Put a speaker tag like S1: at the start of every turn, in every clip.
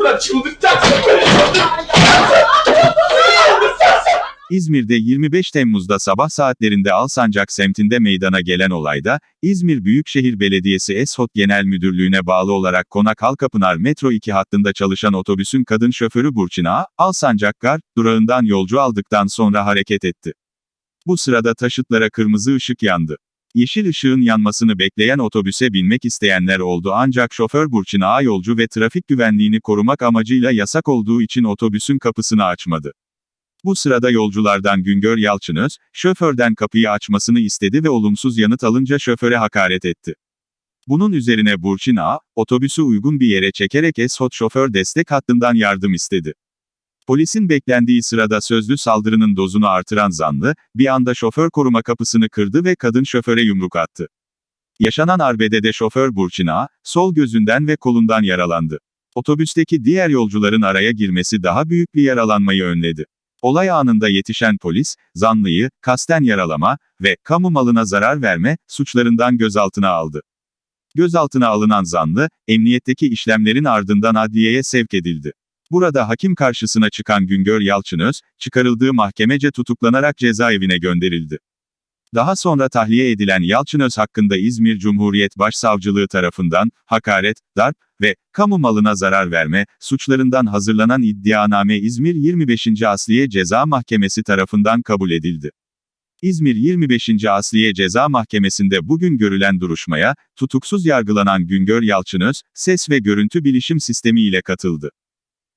S1: Ulan çıldıracaksın beni.
S2: İzmir'de 25 Temmuz'da sabah saatlerinde Alsancak semtinde meydana gelen olayda, İzmir Büyükşehir Belediyesi Esot Genel Müdürlüğü'ne bağlı olarak Konak Halkapınar Metro 2 hattında çalışan otobüsün kadın şoförü Burçin Ağa, Alsancak Gar, durağından yolcu aldıktan sonra hareket etti. Bu sırada taşıtlara kırmızı ışık yandı. Yeşil ışığın yanmasını bekleyen otobüse binmek isteyenler oldu ancak şoför Burçin Ağa yolcu ve trafik güvenliğini korumak amacıyla yasak olduğu için otobüsün kapısını açmadı. Bu sırada yolculardan Güngör Yalçınöz, şoförden kapıyı açmasını istedi ve olumsuz yanıt alınca şoföre hakaret etti. Bunun üzerine Burçin Ağa, otobüsü uygun bir yere çekerek Esot şoför destek hattından yardım istedi. Polisin beklendiği sırada sözlü saldırının dozunu artıran zanlı, bir anda şoför koruma kapısını kırdı ve kadın şoföre yumruk attı. Yaşanan arbedede şoför Burçin Ağa, sol gözünden ve kolundan yaralandı. Otobüsteki diğer yolcuların araya girmesi daha büyük bir yaralanmayı önledi. Olay anında yetişen polis, zanlıyı, kasten yaralama ve kamu malına zarar verme suçlarından gözaltına aldı. Gözaltına alınan zanlı, emniyetteki işlemlerin ardından adliyeye sevk edildi. Burada hakim karşısına çıkan Güngör Yalçınöz, çıkarıldığı mahkemece tutuklanarak cezaevine gönderildi. Daha sonra tahliye edilen Yalçınöz hakkında İzmir Cumhuriyet Başsavcılığı tarafından, hakaret, darp ve kamu malına zarar verme suçlarından hazırlanan iddianame İzmir 25. Asliye Ceza Mahkemesi tarafından kabul edildi. İzmir 25. Asliye Ceza Mahkemesi'nde bugün görülen duruşmaya, tutuksuz yargılanan Güngör Yalçınöz, ses ve görüntü bilişim sistemi ile katıldı.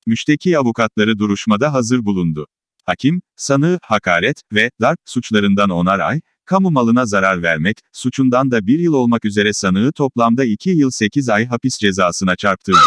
S2: Müşteki avukatları duruşmada hazır bulundu. Hakim, sanığı, hakaret ve darp suçlarından onar ay, kamu malına zarar vermek, suçundan da bir yıl olmak üzere sanığı toplamda 2 yıl 8 ay hapis cezasına çarptırdı.